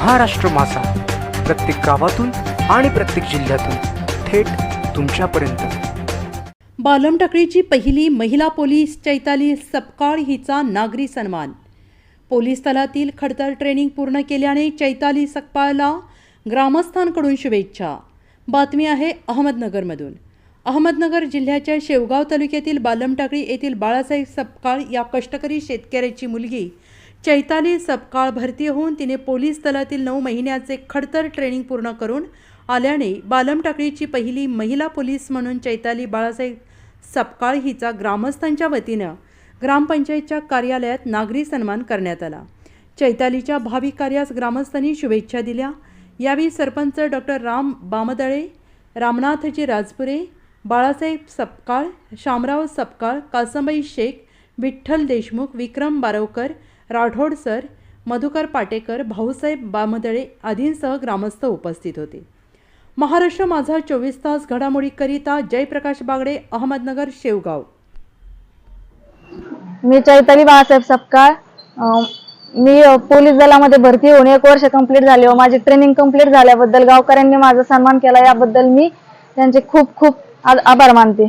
महाराष्ट्र मासा प्रत्येक गावातून आणि प्रत्येक जिल्ह्यातून थेट तुमच्यापर्यंत. बालमटकळीची पहिली महिला पोलीस चैताली सपकाळ हिचा नागरी सन्मान. पोलीस तलातील खडतर ट्रेनिंग पूर्ण केल्याने चैताली सकपाळला ग्रामस्थांकडून शुभेच्छा. बातमी आहे अहमदनगरमधून. अहमदनगर जिल्ह्याच्या शेवगाव तालुक्यातील बालमटाकळी येथील बाळासाहेब सपकाळ या कष्टकरी शेतकऱ्याची मुलगी चैताली सपकाळ भरती होऊन तिने पोलीस दलातील नऊ महिन्याचे खडतर ट्रेनिंग पूर्ण करून आल्याने बालमटाकळीची पहिली महिला पोलीस म्हणून चैताली बाळासाहेब सपकाळ हिचा ग्रामस्थांच्या वतीनं ग्रामपंचायतच्या कार्यालयात नागरी सन्मान करण्यात आला. चैतालीच्या भावी कार्यास ग्रामस्थांनी शुभेच्छा दिल्या. यावेळी सरपंच डॉक्टर राम बामदळे रामनाथजी राजपुरे बाळासाहेब सपकाळ शामराव सपकाळ कासंबाई शेख विठ्ठल देशमुख विक्रम बारवकर राठोड सर मधुकर पाटेकर भाऊसाहेब बामदळे आदींसह ग्रामस्थ उपस्थित होते. महाराष्ट्र माझा चोवीस तास घडामोडीकरिता जयप्रकाश बागडे अहमदनगर शेवगाव. मी चैताली बाळासाहेब सपकाळ. मी पोलीस दलामध्ये भरती होऊन एक वर्ष कंप्लीट झाले. व माझी ट्रेनिंग कंप्लीट झाल्याबद्दल गावकऱ्यांनी माझा सन्मान केला. याबद्दल मी त्यांचे खूप खूप आभार मानते.